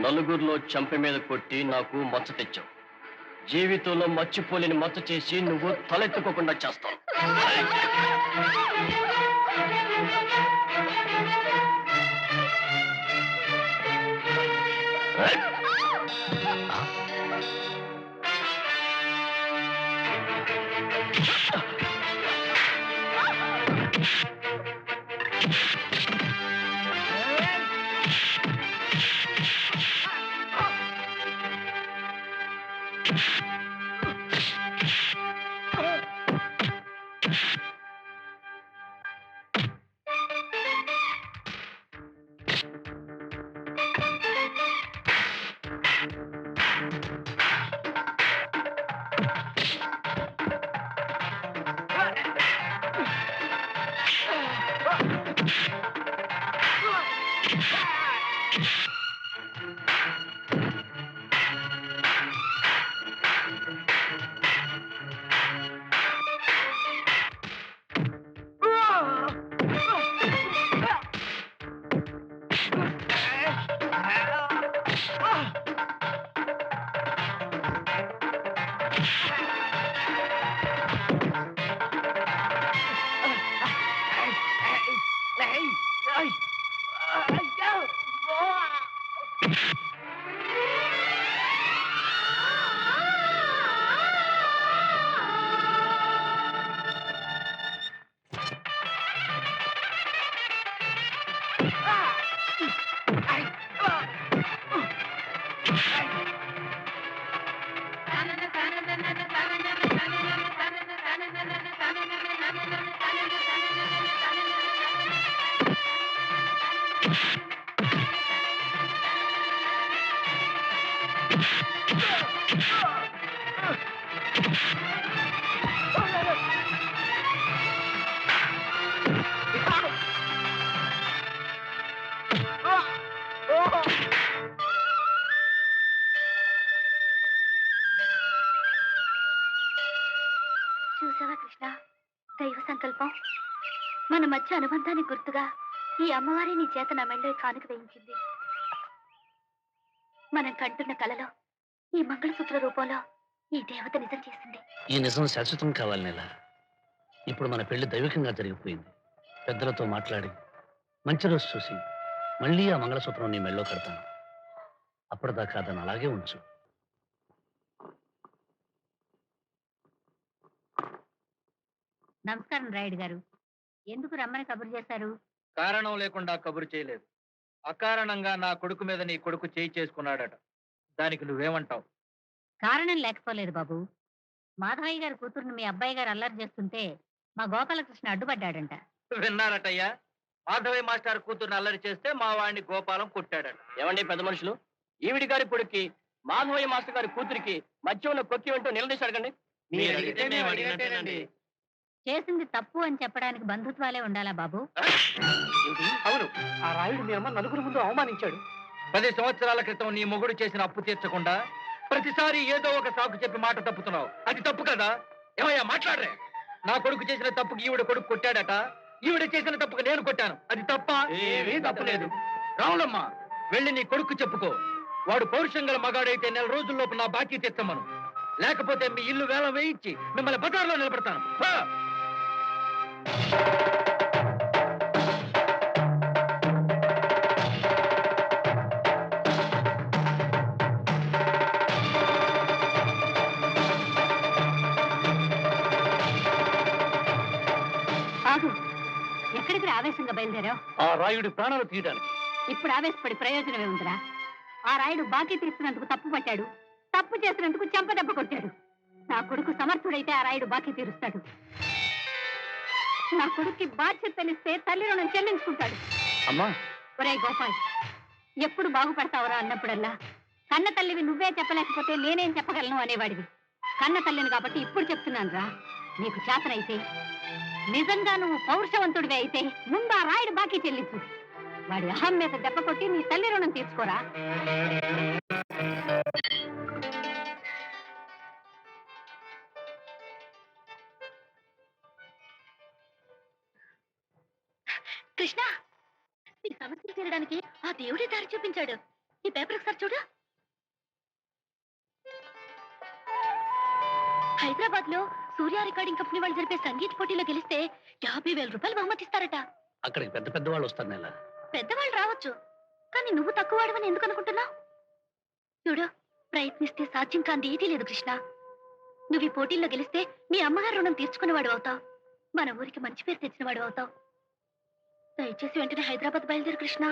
నలుగురిలో చంప మీద కొట్టి నాకు మచ్చ తెచ్చావు. జీవితంలో మర్చిపోలేని మచ్చ చేసి నువ్వు తలెత్తుకోకుండా చేస్తావు. Ah! Oh. చూసావా కృష్ణ? దైవ సంకల్పం? మన మధ్య అనుబంధానికి గుర్తుగా ఈ అమ్మవారి నీ చేత నా మెళ్ళో కానుక వేయించింది. మనం కంటున్న కలలో ఈ మంగళసూత్ర రూపంలో ఈ దేవత నిజం చేసింది. ఈ నిజం శాశ్వతం కావాలి నెల. ఇప్పుడు మన పెళ్ళి దైవికంగా జరిగిపోయింది. పెద్దలతో మాట్లాడి మంచి రోజు చూసి మళ్ళీ ఆ మంగళసూత్రం నీ మెళ్ళో కడతాను. అప్పటిదాకా దాన్ని అలాగే ఉంచు. నమస్కారం రాయుడు గారు. ఎందుకు రమ్మని కబురు చేశారు? కారణం లేకుండా కబురు చేయలేదు. అకారణంగా నా కొడుకు మీద నీ కొడుకు చేయి చేసుకున్నాడట. దానికి నువ్వేమంటావు? కారణం లేకపోలేదు బాబు. మాధవయ్య గారి కూతురుని మీ అబ్బాయి గారు అల్లరి చేస్తుంటే మా గోపాలకృష్ణ అడ్డుపడ్డాడంట. విన్నారటయ్యా? మాధవయ్య మాస్టర్ కూతుర్ని అల్లరి చేస్తే మా వాడిని గోపాలం కొట్టాడట. ఏమండి పెద్ద మనుషులు? ఈవిడి గారి కొడుక్కి మాధవయ్య మాస్టర్ గారి కూతురికి మధ్య ఉన్న కొక్కి వెంటూ నిలదీసి అడగండి చేసింది తప్పు అని చెప్పడానికి బంధుత్వాలే ఉండాలా బాబు? అవును. ఆ రాయుడు మీ అమ్మ నలుగురు ముందు అవమానించాడు. పది సంవత్సరాల క్రితం నీ మొగుడు చేసిన అప్పు తీర్చకుండా ప్రతిసారి ఏదో ఒక సాకు చెప్పి మాట తప్పుతున్నావు. అది తప్పు కదా? ఏమయ్యా మాట్లాడరే. నా కొడుకు చేసిన తప్పుకి ఈవిడ కొడుకు కొట్టాడట. ఈవిడ చేసిన తప్పుకు నేను కొట్టాను. అది తప్ప ఏమీ తప్పలేదు రావులమ్మ వెళ్ళి నీ కొడుకు చెప్పుకో. వాడు పౌరుషం గల మగాడైతే నెల రోజుల్లోపు నా బాకీ తెచ్చమను లేకపోతే మీ ఇల్లు వేలం వేయించి మిమ్మల్ని బజార్లో నిలబడతాను. పో. ఆగు ఎక్కడికి ఆవేశంగా బయలుదేరావు? ఆ రాయుడి ప్రాణాలు తీయడానికి. ఇప్పుడు ఆవేశపడి ప్రయోజనమే ఉందిరా ఆ రాయుడు బాకీ తీస్తున్నందుకు తప్పు పట్టాడు. తప్పు చేసినందుకు చెంపదెబ్బ కొట్టాడు. నా కొడుకు సమర్థుడైతే ఆ రాయుడు బాకీ తీరుస్తాడు. నా కొడుక్కి బాధ్యత తెలిస్తే తల్లి రుణం చెల్లించుకుంటాడు. అమ్మా. ఒరే గోపాల్ ఎప్పుడు బాగుపడతావురా అన్నప్పుడల్లా? కన్న తల్లివి నువ్వే చెప్పలేకపోతే నేనేం చెప్పగలను అనేవాడివి. కన్న తల్లిని కాబట్టి ఇప్పుడు చెప్తున్నాను రా నీకు చేతనైతే నిజంగా నువ్వు పౌరుషవంతుడివి అయితే ముందు ఆ రాయుడు బాకీ చెల్లించు. వాడి అహం మీద దెబ్బ కొట్టి నీ తల్లి రుణం తీర్చుకోరా. తీరడానికి ఆ దేవుడే దారి చూపించాడు. ఈ పేపర్ ఒకసారి చూడు. హైదరాబాద్లో సూర్య రికార్డింగ్ కంపెనీ వాళ్ళు జరిపే సంగీత పోటీలో గెలిస్తే యాభై వేల రూపాయలు బహుమతిస్తారట అక్కడికి పెద్ద పెద్ద వాళ్ళు వస్తారు నెల. పెద్దవాళ్ళు రావచ్చు. కానీ నువ్వు తక్కువ వాడవని ఎందుకు అనుకుంటున్నావు? చూడు ప్రయత్నిస్తే సాధ్యం కాంది ఏదీ లేదు కృష్ణ. నువ్వు ఈ పోటీల్లో గెలిస్తే మీ అమ్మగారు రుణం తీర్చుకునేవాడు అవుతావు. మన ఊరికి మంచి పేరు తెచ్చినవాడు అవుతావు. దయచేసి వెంటనే హైదరాబాద్ బయలుదేరు కృష్ణ.